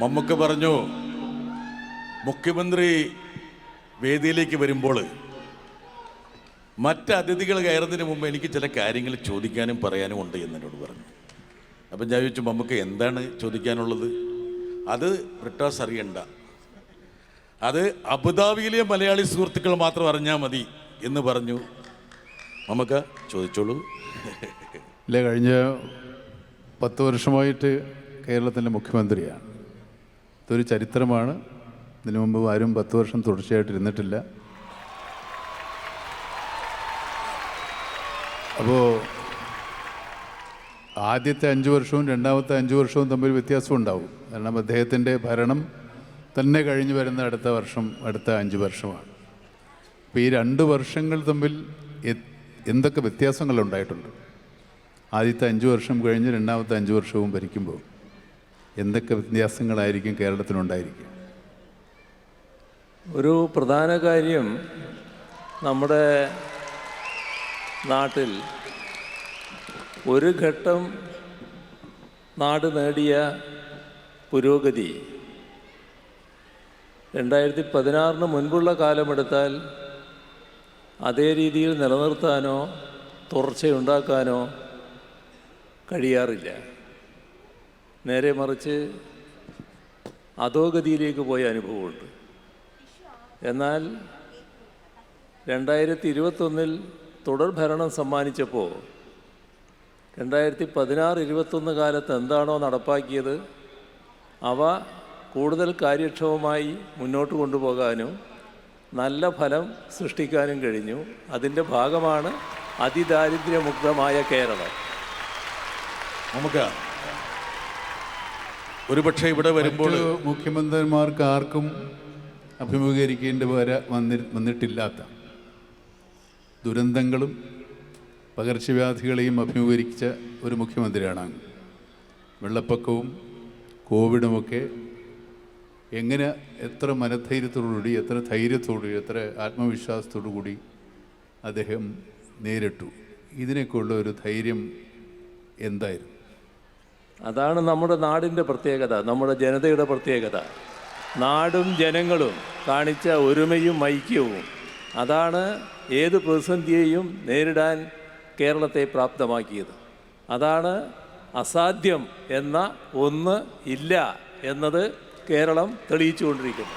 മമ്മൂക്ക പറഞ്ഞു മുഖ്യമന്ത്രി വേദിയിലേക്ക് വരുമ്പോൾ മറ്റ് അതിഥികൾ കയറുന്നതിന് മുമ്പ് എനിക്ക് ചില കാര്യങ്ങൾ ചോദിക്കാനും പറയാനും ഉണ്ട് എന്ന് എന്നോട് പറഞ്ഞു. അപ്പം ഞാൻ ചോദിച്ചു മമ്മൂക്ക എന്താണ് ചോദിക്കാനുള്ളത്? അത് ബ്രിട്ടാസ് അറിയണ്ട. അത് അബുദാബിയിലെ മലയാളി സുഹൃത്തുക്കൾ മാത്രം അറിഞ്ഞാൽ മതി എന്ന് പറഞ്ഞു. മമ്മക്ക ചോദിച്ചോളൂ. ഇല്ല കഴിഞ്ഞ പത്ത് വർഷമായിട്ട് കേരളത്തിന്റെ മുഖ്യമന്ത്രിയാണ്. ഇതൊരു ചരിത്രമാണ്. ഇതിനു മുമ്പ് ആരും പത്ത് വർഷം തുടർച്ചയായിട്ട് ഇരുന്നിട്ടില്ല. അപ്പോൾ ആദ്യത്തെ അഞ്ച് വർഷവും രണ്ടാമത്തെ അഞ്ച് വർഷവും തമ്മിൽ വ്യത്യാസം ഉണ്ടാവും. കാരണം അദ്ദേഹത്തിന്റെ ഭരണം തന്നെ കഴിഞ്ഞു വരുന്ന അടുത്ത വർഷം അടുത്ത അഞ്ച് വർഷമാണ്. അപ്പോൾ ഈ രണ്ട് വർഷങ്ങൾ തമ്മിൽ എന്തൊക്കെ വ്യത്യാസങ്ങൾ ഉണ്ടായിട്ടുണ്ട്? ആദ്യത്തെ അഞ്ച് വർഷം കഴിഞ്ഞ് രണ്ടാമത്തെ അഞ്ച് വർഷവും ഭരിക്കുമ്പോൾ. എന്തൊക്കെ വ്യത്യാസങ്ങളായിരിക്കും കേരളത്തിനുണ്ടായിരിക്കുക ഒരു പ്രധാന കാര്യം നമ്മുടെ നാട്ടിൽ ഒരു ഘട്ടം നാട് നേടിയ പുരോഗതി രണ്ടായിരത്തി പതിനാറിന് മുൻപുള്ള കാലമെടുത്താൽ അതേ രീതിയിൽ നിലനിർത്താനോ തുടർച്ചയുണ്ടാക്കാനോ കഴിയാറില്ല. നേരെ മറിച്ച് അധോഗതിയിലേക്ക് പോയ അനുഭവമുണ്ട്. എന്നാൽ രണ്ടായിരത്തി ഇരുപത്തൊന്നിൽ തുടർ ഭരണം സമ്മാനിച്ചപ്പോൾ രണ്ടായിരത്തി പതിനാറ് ഇരുപത്തൊന്ന് കാലത്ത് എന്താണോ നടപ്പാക്കിയത് അവ കൂടുതൽ കാര്യക്ഷമമായി മുന്നോട്ട് കൊണ്ടുപോകാനും നല്ല ഫലം സൃഷ്ടിക്കാനും കഴിഞ്ഞു. അതിന്റെ ഭാഗമാണ് അതിദാരിദ്ര്യമുക്തമായ കേരളം. മമ്മക്ക ഒരുപക്ഷെ ഇവിടെ വരുമ്പോൾ മുഖ്യമന്ത്രിമാർക്ക് ആർക്കും അഭിമുഖീകരിക്കേണ്ടി വര വന്നി വന്നിട്ടില്ലാത്ത ദുരന്തങ്ങളും പകർച്ചവ്യാധികളെയും അഭിമുഖീകരിച്ച ഒരു മുഖ്യമന്ത്രിയാണ് അങ്ങ്. വെള്ളപ്പൊക്കവും കോവിഡുമൊക്കെ എങ്ങനെ എത്ര മനധൈര്യത്തോടുകൂടി എത്ര ധൈര്യത്തോടുകൂടി എത്ര ആത്മവിശ്വാസത്തോടു കൂടി അദ്ദേഹം നേരിട്ടു. ഇതിനൊക്കെയുള്ള ഒരു ധൈര്യം എന്തായിരുന്നു? അതാണ് നമ്മുടെ നാടിന്റെ പ്രത്യേകത നമ്മുടെ ജനതയുടെ പ്രത്യേകത. നാടും ജനങ്ങളും കാണിച്ച ഒരുമയും ഐക്യവും. അതാണ് ഏത് പ്രതിസന്ധിയെയും നേരിടാൻ കേരളത്തെ പ്രാപ്തമാക്കിയത്. അതാണ് അസാധ്യം എന്ന ഒന്ന് ഇല്ല എന്നത് കേരളം തെളിയിച്ചുകൊണ്ടിരിക്കുന്നു.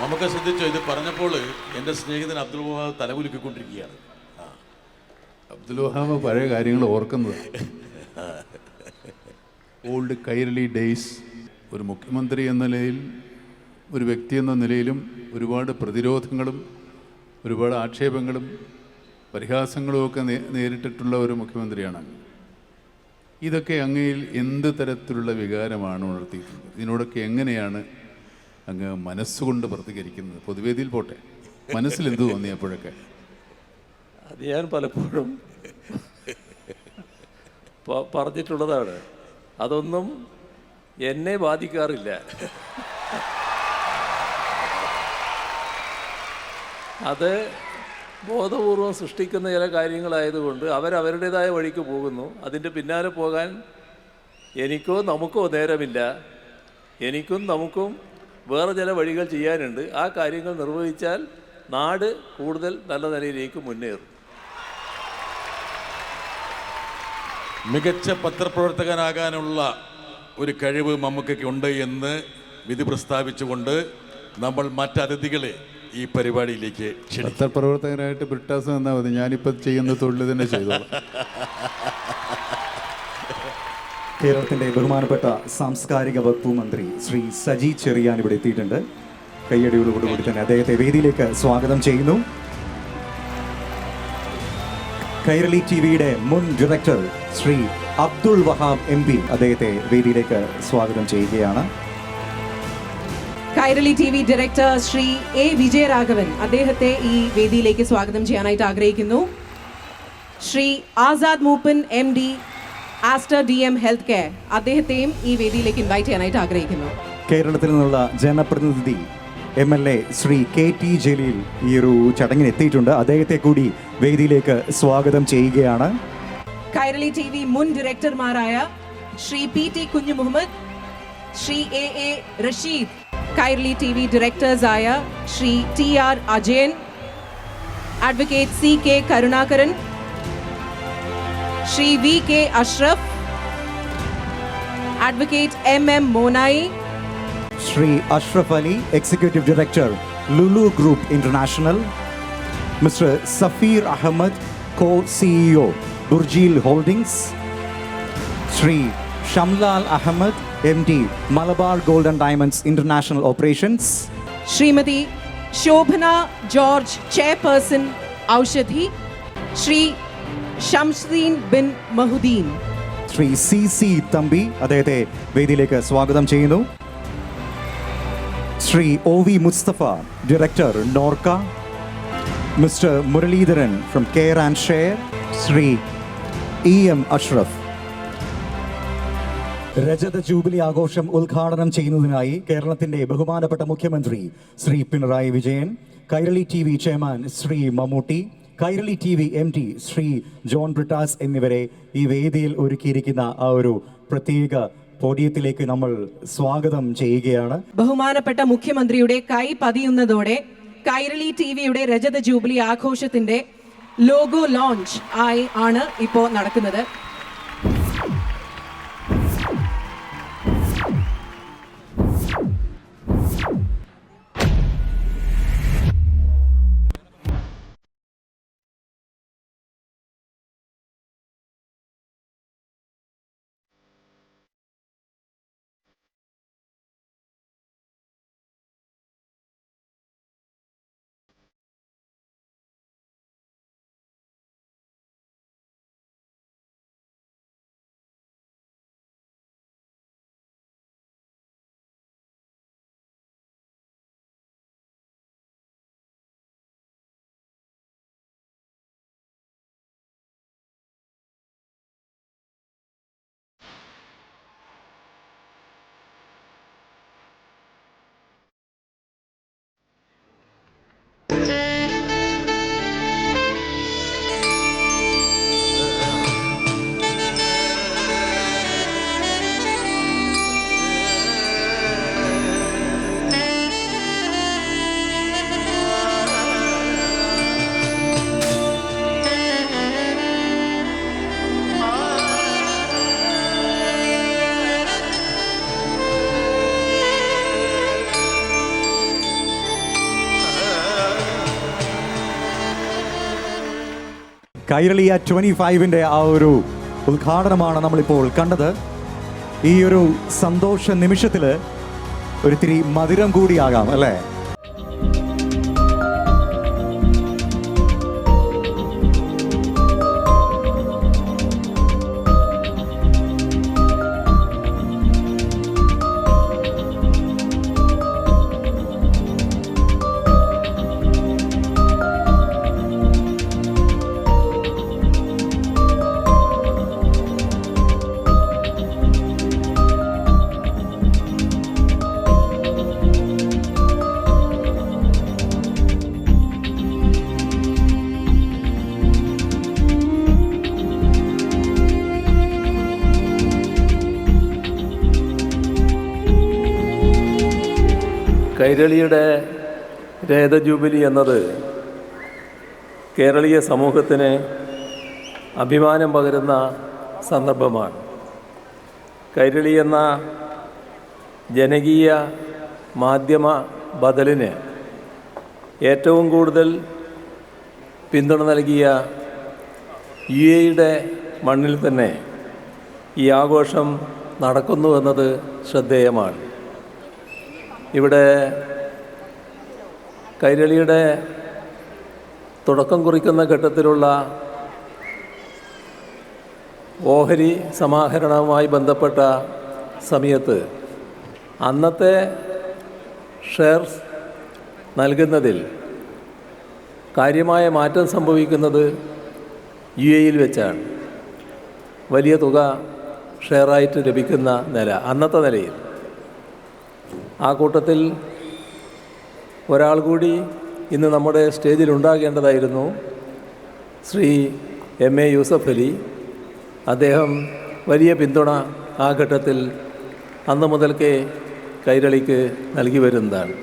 നമുക്ക് ശ്രദ്ധിച്ചോ? ഇത് പറഞ്ഞപ്പോൾ എന്റെ സ്നേഹിതൻ അബ്ദുൾ വഹാബ് തലകുലുക്കിക്കൊണ്ടിരിക്കുകയാണ്. അബ്ദുൽ വഹാബ് പഴയ കാര്യങ്ങൾ ഓർക്കുന്നത്. ഓൾഡ് കൈരളി ഡേയ്സ് ഒരു മുഖ്യമന്ത്രി എന്ന നിലയിൽ ഒരു വ്യക്തി എന്ന നിലയിലും ഒരുപാട് പ്രതിരോധങ്ങളും ഒരുപാട് ആക്ഷേപങ്ങളും പരിഹാസങ്ങളും ഒക്കെ നേരിട്ടിട്ടുള്ള ഒരു മുഖ്യമന്ത്രിയാണ് ഇതൊക്കെ അങ്ങയിൽ എന്ത് തരത്തിലുള്ള വികാരമാണ് ഉണർത്തിയിട്ടുള്ളത്? ഇതിനോടൊക്കെ എങ്ങനെയാണ് അങ്ങ് മനസ്സുകൊണ്ട് പ്രതികരിക്കുന്നത്? പൊതുവേദിയിൽ പോട്ടെ. മനസ്സിൽ എന്ത് തോന്നി അപ്പോഴൊക്കെ? അത് ഞാൻ പലപ്പോഴും പറഞ്ഞിട്ടുള്ളതാണ്. അതൊന്നും എന്നെ ബാധിക്കാറില്ല. അത് ബോധപൂർവം സൃഷ്ടിക്കുന്ന ചില കാര്യങ്ങളായതുകൊണ്ട് അവരവരുടേതായ വഴിക്ക് പോകുന്നു. അതിന്റെ പിന്നാലെ പോകാൻ എനിക്കോ നമുക്കോ നേരമില്ല. എനിക്കും നമുക്കും വേറെ ചില വഴികൾ ചെയ്യാനുണ്ട്. ആ കാര്യങ്ങൾ നിർവഹിച്ചാൽ നാട് കൂടുതൽ നല്ല നിലയിലേക്ക് മുന്നേറും. മികച്ച പത്രപ്രവർത്തകനാകാനുള്ള ഒരു കഴിവ് മമ്മൂക്കയ്ക്ക് ഉണ്ട് എന്ന് വിധി പ്രസ്താവിച്ചുകൊണ്ട് നമ്മൾ മറ്റ് അതിഥികളെ ഈ പരിപാടിയിലേക്ക് പത്രപ്രവർത്തകനായിട്ട് ബ്രിട്ടാസ് വന്നാൽ മതി. ഞാനിപ്പോൾ ചെയ്യുന്ന തൊഴിൽ തന്നെ ചെയ്തോളാം. കേരളത്തിന്റെ ബഹുമാനപ്പെട്ട സാംസ്കാരിക വകുപ്പ് മന്ത്രി ശ്രീ സജി ചെറിയാൻ ഇവിടെ എത്തിയിട്ടുണ്ട്. കയ്യടിയോടുകൂടി തന്നെ അദ്ദേഹത്തെ വേദിയിലേക്ക് സ്വാഗതം ചെയ്യുന്നു. കൈരളി ടി വിയുടെ മുൻ director Shri Abdul Wahab M P അദ്ദേഹത്തെ വേദിയിലേക്ക് സ്വാഗതം ചെയ്യുകയാണ്. Kairali T V director Shri A Vijayaraghavan അദ്ദേഹത്തെ ഈ വേദിയിലേക്ക് സ്വാഗതം ചെയ്യാനായിട്ട് ആഗ്രഹിക്കുന്നു. Shri Azad Moopen M D Aster D M Healthcare അദ്ദേഹത്തെയും ഈ വേദിയിലേക്ക് ഇൻവൈറ്റ് ചെയ്യാനായിട്ട് ആഗ്രഹിക്കുന്നു. കേരളത്തിൽ നിന്നുള്ള ജനപ്രതിനിധി M L A Shri K T Jaleel ഈ ഒരു ചടങ്ങിന് എത്തിയിട്ടുണ്ട് അദ്ദേഹത്തെ കൂടി വേദിയിലേക്ക് സ്വാഗതം ചെയ്യുകയാണ്. കൈരളി ടി വി മുൻ ഡയറക്ടർമാരായ Shri P T Kunhu Muhammad Shri A A Rasheed Kairali T V ഡയറക്ടേഴ്സായ Shri T R Ajayan advocate C K Karunakaran Shri V K Ashraf advocate M M Monayi Shri Ashraf Ali executive director Lulu Group International mister Safeer Ahmed co CEO Burjeel Holdings Shri Shamlal Ahmed M D Malabar golden diamonds international operations Shrimati Shobhana George chairperson Aushadhi Shri Shamsuddin bin Mahuddin Shri C C Thampi അദ്ദേഹത്തെ വേദിയിലേക്ക് സ്വാഗതം ചെയ്യുന്നു. Shri O V Mustafa director Norka mister Muraleedharan from Care and Share Shri E M Ashraf രജത jubilee ആഘോഷം ഉദ്ഘാടനം ചെയ്യുന്നതിനായി കേരളത്തിന്റെ ബഹുമാനപ്പെട്ട മുഖ്യമന്ത്രി Shri Pinarayi Vijayan Kairali T V chairman Shri Mammootty Kairali T V M T Shri John Brittas എന്നിവരെ ഈ വേദിയിൽ ഒരുക്കിയിരിക്കുന്ന ആ ഒരു പ്രത്യേക പോഡിയത്തിലേക്ക് നമ്മൾ സ്വാഗതം ചെയ്യുകയാണ്. ബഹുമാനപ്പെട്ട മുഖ്യമന്ത്രിയുടെ കൈ പതിയുന്നതോടെ കൈരളി ടി വിയുടെ രജത ജൂബിലി ആഘോഷത്തിന്റെ ലോഗോ ലോഞ്ച് ആയി ആണ് ഇപ്പോൾ നടക്കുന്നത്. കൈരളിയ ട്വന്റി ഫൈവിന്റെ ആ ഒരു ഉദ്ഘാടനമാണ് നമ്മളിപ്പോൾ കണ്ടത്. ഈ ഒരു സന്തോഷ നിമിഷത്തിൽ ഒരിത്തിരി മധുരം കൂടിയാകാം അല്ലേ? കൈരളിയുടെ രേത ജൂബിലി എന്നത് കേരളീയ സമൂഹത്തിന് അഭിമാനം പകരുന്ന സന്ദർഭമാണ്. കൈരളി എന്ന ജനകീയ മാധ്യമ ബദലിന് ഏറ്റവും കൂടുതൽ പിന്തുണ നൽകിയ യു എയുടെ മണ്ണിൽ തന്നെ ഈ ആഘോഷം നടക്കുന്നു എന്നത് ശ്രദ്ധേയമാണ്. ഇവിടെ കൈരളിയുടെ തുടക്കം കുറിക്കുന്ന ഘട്ടത്തിലുള്ള ഓഹരി സമാഹരണവുമായി ബന്ധപ്പെട്ട സമയത്ത് അന്നത്തെ ഷെയർസ് നൽകുന്നതിൽ കാര്യമായ മാറ്റം സംഭവിക്കുന്നത് യു എയിൽ വെച്ചാണ്. വലിയ തുക ഷെയറായിട്ട് ലഭിക്കുന്ന നില അന്നത്തെ നിലയിൽ. ആ കൂട്ടത്തിൽ ഒരാൾ കൂടി ഇന്ന് നമ്മുടെ സ്റ്റേജിൽ ഉണ്ടാകേണ്ടതായിരുന്നു ശ്രീ എം എ യൂസഫ് അലി. അദ്ദേഹം വലിയ പിന്തുണ ആ ഘട്ടത്തിൽ അന്ന് മുതൽക്കേ കൈരളിക്ക് നൽകി വരുന്നതാണ്.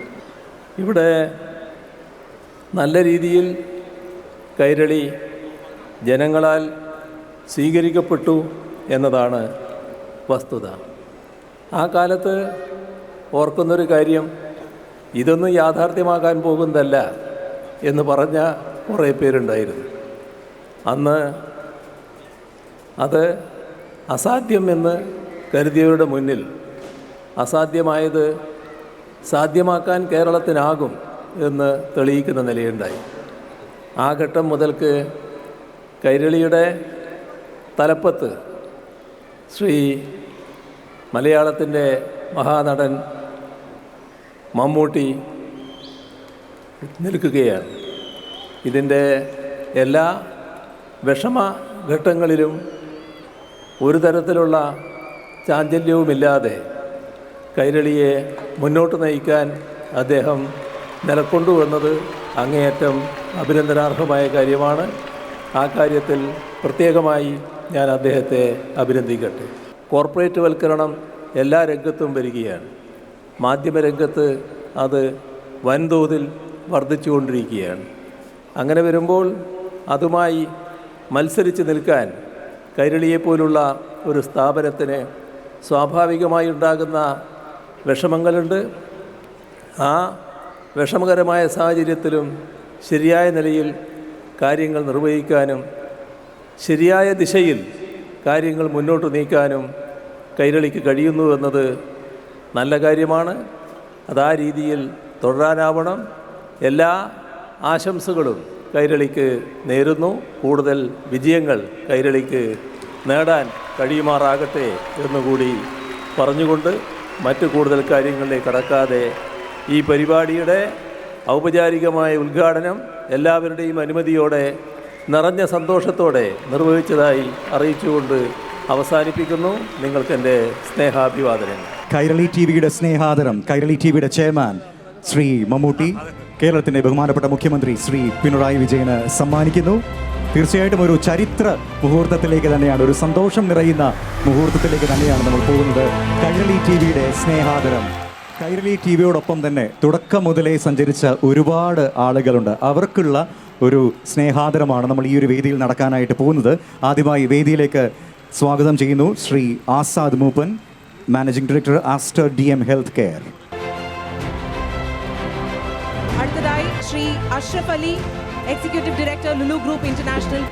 ഇവിടെ നല്ല രീതിയിൽ കൈരളി ജനങ്ങളാൽ സ്വീകരിക്കപ്പെട്ടു എന്നതാണ് വസ്തുത. ആ കാലത്ത് ഓർക്കുന്നൊരു കാര്യം ഇതൊന്നും യാഥാർത്ഥ്യമാകാൻ പോകുന്നതല്ല എന്ന് പറഞ്ഞ കുറേ പേരുണ്ടായിരുന്നു. അന്ന് അത് അസാധ്യം എന്ന് കരുതിയവരുടെ മുന്നിൽ അസാധ്യമായത് സാധ്യമാക്കാൻ കേരളത്തിനാകും എന്ന് തെളിയിക്കുന്ന നിലയുണ്ടായി. ആ ഘട്ടം മുതൽക്ക് കൈരളിയുടെ തലപ്പത്ത് ശ്രീ മലയാളത്തിന്റെ മഹാനടൻ മമ്മൂട്ടി നിൽക്കുകയാണ്. ഇതിന്റെ എല്ലാ വിഷമ ഘട്ടങ്ങളിലും ഒരു തരത്തിലുള്ള ചാഞ്ചല്യവുമില്ലാതെ കൈരളിയെ മുന്നോട്ട് നയിക്കാൻ അദ്ദേഹം നിലക്കൊണ്ടുവന്നത് അങ്ങേയറ്റം അഭിനന്ദനാർഹമായ കാര്യമാണ്. ആ കാര്യത്തിൽ പ്രത്യേകമായി ഞാൻ അദ്ദേഹത്തെ അഭിനന്ദിക്കട്ടെ. കോർപ്പറേറ്റ് വൽക്കരണം എല്ലാ രംഗത്തും വരികയാണ്. മാധ്യമരംഗത്ത് അത് വൻതോതിൽ വർദ്ധിച്ചുകൊണ്ടിരിക്കുകയാണ്. അങ്ങനെ വരുമ്പോൾ അതുമായി മത്സരിച്ച് നിൽക്കാൻ കൈരളിയെപ്പോലുള്ള ഒരു സ്ഥാപനത്തിന് സ്വാഭാവികമായി ഉണ്ടാകുന്ന വിഷമങ്ങളുണ്ട്. ആ വിഷമകരമായ സാഹചര്യത്തിലും ശരിയായ നിലയിൽ കാര്യങ്ങൾ നിർവഹിക്കാനും ശരിയായ ദിശയിൽ കാര്യങ്ങൾ മുന്നോട്ട് നീക്കാനും കൈരളിക്ക് കഴിയുന്നു എന്നത് നല്ല കാര്യമാണ്. അത് ആ രീതിയിൽ തുടരാനാവണം. എല്ലാ ആശംസകളും കൈരളിക്ക് നേരുന്നു. കൂടുതൽ വിജയങ്ങൾ കൈരളിക്ക് നേടാൻ കഴിയുമാറാകട്ടെ എന്നുകൂടി പറഞ്ഞുകൊണ്ട് മറ്റു കൂടുതൽ കാര്യങ്ങളിലേക്ക് കടക്കാതെ ഈ പരിപാടിയുടെ ഔപചാരികമായ ഉദ്ഘാടനം എല്ലാവരുടെയും അനുമതിയോടെ നിറഞ്ഞ സന്തോഷത്തോടെ നിർവഹിച്ചതായി അറിയിച്ചുകൊണ്ട് അവസാനിപ്പിക്കുന്നു. നിങ്ങൾക്ക് എന്റെ സ്നേഹാഭിവാദനങ്ങൾ. കൈരളി ടി വിയുടെ സ്നേഹാദരം കൈരളി ടി വിയുടെ ചെയർമാൻ ശ്രീ മമ്മൂട്ടി കേരളത്തിന്റെ ബഹുമാനപ്പെട്ട മുഖ്യമന്ത്രി ശ്രീ പിണറായി വിജയന് സമ്മാനിക്കുന്നു. തീർച്ചയായിട്ടും ഒരു ചരിത്ര മുഹൂർത്തത്തിലേക്ക് തന്നെയാണ് ഒരു സന്തോഷം നിറയുന്ന മുഹൂർത്തത്തിലേക്ക് തന്നെയാണ് നമ്മൾ പോകുന്നത്. കൈരളി ടി വിയുടെ സ്നേഹാദരം. കൈരളി ടി വിയോടൊപ്പം തന്നെ തുടക്കം മുതലേ സഞ്ചരിച്ച ഒരുപാട് ആളുകളുണ്ട്. അവർക്കുള്ള ഒരു സ്നേഹാദരമാണ് നമ്മൾ ഈ ഒരു വേദിയിൽ നടക്കാനായിട്ട് പോകുന്നത്. ആദ്യമായി വേദിയിലേക്ക് സ്വാഗതം ചെയ്യുന്നു Shri Azad Moopen managing director Aster D M Healthcare അടുത്തതായി Shri Ashraf Ali executive director Lulu Group International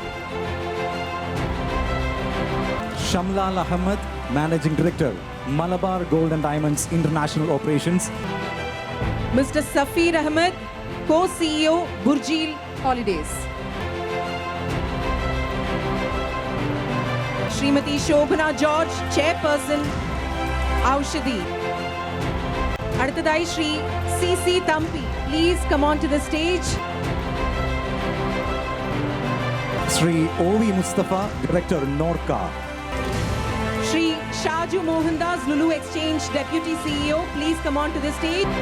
Shamlal Ahmed managing director Malabar Gold and Diamonds International Operations mister Safeer Ahmed co CEO Burjeel Shrimati Shobhana George chairperson Aushadhi അടുത്തതായി Shri C C Thampi please come on to the stage Shri O V Mustafa director Norka Shri Shaju Mohandas Lulu exchange deputy CEO please come on to the stage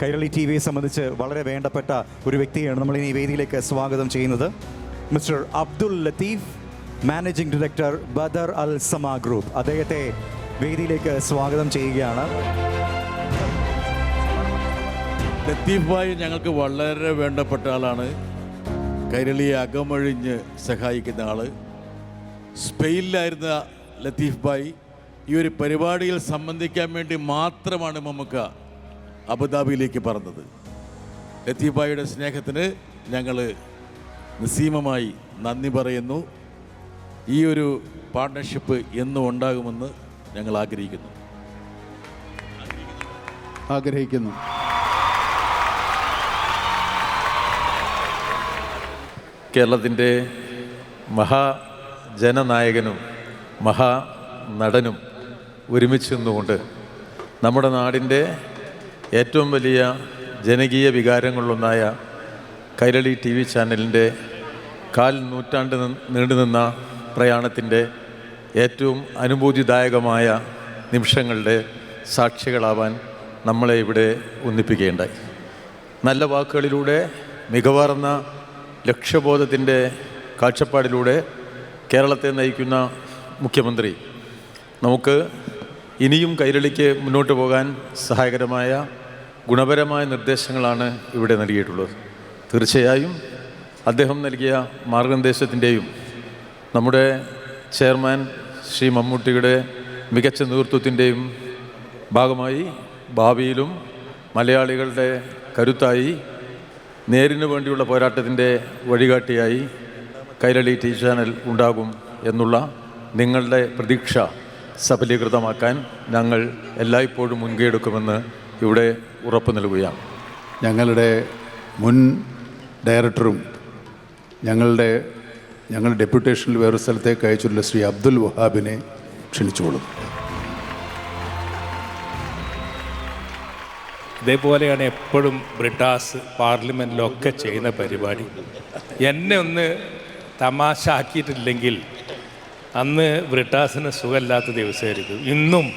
Kairali T വിയെ സംബന്ധിച്ച് വളരെ വേണ്ടപ്പെട്ട ഒരു വ്യക്തിയാണ് നമ്മൾ ഇനി വേദിയിലേക്ക് സ്വാഗതം ചെയ്യുന്നത്. Mister Abdul Latheef managing director Badr Al Sama Group. അദ്ദേഹത്തെ വേദിയിലേക്ക് സ്വാഗതം ചെയ്യുകയാണ്. ലത്തീഫ് ഭായ് ഞങ്ങൾക്ക് വളരെ വേണ്ടപ്പെട്ട ആളാണ്. കൈരളിയെ അകമഴിഞ്ഞ് സഹായിക്കുന്ന ആൾ. സ്പെയിനിലായിരുന്ന ലത്തീഫ് ഭായ് ഈ ഒരു പരിപാടിയിൽ സംബന്ധിക്കാൻ വേണ്ടി മാത്രമാണ് മമ്മക്ക അബുദാബിയിലേക്ക് പറഞ്ഞത് ലത്തീഫായുടെ സ്നേഹത്തിന് ഞങ്ങൾ നിസ്സീമമായി നന്ദി പറയുന്നു. ഈ ഒരു പാർട്ട്ണർഷിപ്പ് എന്നും ഉണ്ടാകുമെന്ന് ഞങ്ങൾ ആഗ്രഹിക്കുന്നു. ആഗ്രഹിക്കുന്നു. കേരളത്തിന്റെ മഹാജനനായകനും മഹാനടനും ഒരുമിച്ച് നിന്നുകൊണ്ട് നമ്മുടെ നാടിന്റെ ഏറ്റവും വലിയ ജനകീയ വികാരങ്ങളിലൊന്നായ കൈരളി ടി വി ചാനലിന്റെ കാൽ നൂറ്റാണ്ട് നീണ്ടുനിന്ന പ്രയാണത്തിന്റെ ഏറ്റവും അനുഭൂതിദായകമായ നിമിഷങ്ങളുടെ സാക്ഷികളാവാൻ നമ്മളെ ഇവിടെ ഒന്നിപ്പിക്കുകയുണ്ടായി. നല്ല വാക്കുകളിലൂടെ മികവാർന്ന ലക്ഷ്യബോധത്തിന്റെ കാഴ്ചപ്പാടിലൂടെ കേരളത്തെ നയിക്കുന്ന മുഖ്യമന്ത്രി നമുക്ക് ഇനിയും കൈരളിക്ക് മുന്നോട്ട് പോകാൻ സഹായകരമായ ഗുണപരമായ നിർദ്ദേശങ്ങളാണ് ഇവിടെ നൽകിയിട്ടുള്ളത്. തീർച്ചയായും അദ്ദേഹം നൽകിയ മാർഗനിർദ്ദേശത്തിന്റെയും നമ്മുടെ ചെയർമാൻ ശ്രീ മമ്മൂട്ടിയുടെ മികച്ച നേതൃത്വത്തിന്റെയും ഭാഗമായി ഭാവിയിലും മലയാളികളുടെ കരുത്തായി നേരിനു വേണ്ടിയുള്ള പോരാട്ടത്തിന്റെ വഴികാട്ടിയായി കൈരളി ടി ചാനൽ ഉണ്ടാകും എന്നുള്ള നിങ്ങളുടെ പ്രതീക്ഷ. സഫലീകൃതമാക്കാൻ ഞങ്ങൾ എല്ലായ്പ്പോഴും മുൻകൈയെടുക്കുമെന്ന് ഇവിടെ ഉറപ്പ് നൽകുകയാണ്. ഞങ്ങളുടെ മുൻ ഡയറക്ടറും ഞങ്ങളുടെ ഞങ്ങൾ ഡെപ്യൂട്ടേഷനിൽ വേറൊരു സ്ഥലത്തേക്ക് അയച്ചിട്ടുള്ള ശ്രീ അബ്ദുൽ വഹാബിനെ ക്ഷണിച്ചുകൊള്ളും. ഇതേപോലെയാണ് എപ്പോഴും ബ്രിട്ടാസ് പാർലമെന്റിലൊക്കെ ചെയ്യുന്ന പരിപാടി. എന്നെ ഒന്ന് തമാശ ആക്കിയിട്ടില്ലെങ്കിൽ അന്ന് ബ്രിട്ടാസിന് സുഖമില്ലാത്ത ദിവസമായിരിക്കും ഇന്നും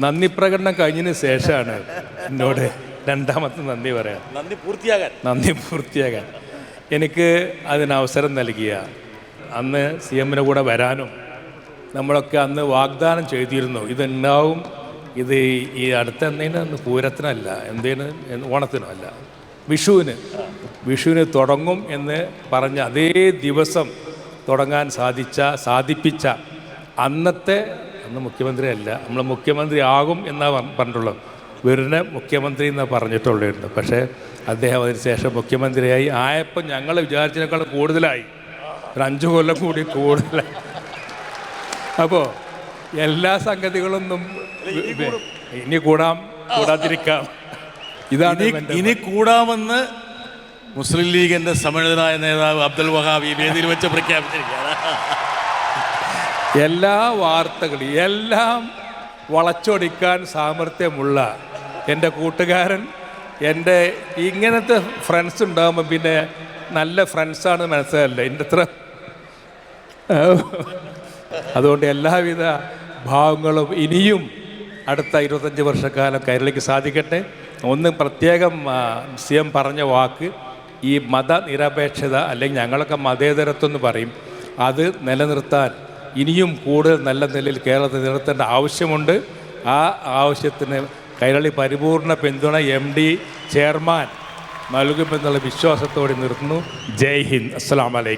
നന്ദി പ്രകടനം കഴിഞ്ഞതിന് ശേഷമാണ് എന്നോട് രണ്ടാമത്തെ നന്ദി പറയാം നന്ദി പൂർത്തിയാകാൻ. നന്ദി പൂർത്തിയാകാൻ. എനിക്ക് അതിന് അവസരം നൽകിയ അന്ന് സി എമ്മിന്റെ കൂടെ വരാനും നമ്മളൊക്കെ അന്ന് വാഗ്ദാനം ചെയ്തിരുന്നു. ഇതുണ്ടാവും. ഇത് ഈ അടുത്ത എന്തിനു പൂരത്തിനല്ല എന്തേനും ഓണത്തിനോ അല്ല വിഷുവിന്. വിഷുവിന് തുടങ്ങും എന്ന് പറഞ്ഞ അതേ ദിവസം തുടങ്ങാൻ സാധിച്ച സാധിപ്പിച്ച അന്നത്തെ അന്ന് മുഖ്യമന്ത്രിയല്ല നമ്മൾ മുഖ്യമന്ത്രി ആകും എന്നാണ് പറഞ്ഞിട്ടുള്ളത്. വരുന്ന മുഖ്യമന്ത്രി എന്ന് പറഞ്ഞിട്ടുള്ളായിരുന്നു. പക്ഷേ അദ്ദേഹം അതിനുശേഷം മുഖ്യമന്ത്രിയായി ആയപ്പോൾ ഞങ്ങൾ വിചാരിച്ചതിനേക്കാൾ കൂടുതലായി. ഒരു അഞ്ചു കൊല്ലം കൂടി കൂടുതലായി. അപ്പോൾ എല്ലാ സംഗതികളൊന്നും ഇനി കൂടാം കൂടാതിരിക്കാം. ഇതാണ് ഇനി കൂടാമെന്ന് മുസ്ലിം ലീഗിന്റെ സമ്മേളിതനായ നേതാവ് അബ്ദുൽ വഹാബ് ഈ വേദിയിൽ വെച്ച് പ്രഖ്യാപിച്ചിരിക്കുകയാണ്. എല്ലാ വാർത്തകളും എല്ലാം വളച്ചൊടിക്കാൻ സാമർഥ്യമുള്ള എന്റെ കൂട്ടുകാരൻ എന്റെ ഇങ്ങനത്തെ ഫ്രണ്ട്സ് ഉണ്ടാകുമ്പോൾ പിന്നെ നല്ല ഫ്രണ്ട്സാണ് മനസ്സിലല്ല എന്റെ അത്ര അതുകൊണ്ട് എല്ലാവിധ ഭാവങ്ങളും ഇനിയും അടുത്ത ഇരുപത്തഞ്ച് വർഷക്കാലം കൈരളിക്ക് സാധിക്കട്ടെ. ഒന്ന് പ്രത്യേകം സി എം പറഞ്ഞ വാക്ക് ഈ മതനിരപേക്ഷത അല്ലെങ്കിൽ ഞങ്ങളൊക്കെ മതേതരത്വം എന്ന് പറയും അത് നിലനിർത്താൻ ഇനിയും കൂടുതൽ നല്ല നിലയിൽ കേരളത്തിൽ നിലനിർത്തേണ്ട ആവശ്യമുണ്ട്. ആ ആവശ്യത്തിന് കൈരളി പരിപൂർണ പിന്തുണ എം ഡി ചെയർമാൻ നൽകുമെന്നുള്ള വിശ്വാസത്തോടെ നിർത്തുന്നു. ജയ് ഹിന്ദ്. അസ്സാം വലൈക്കും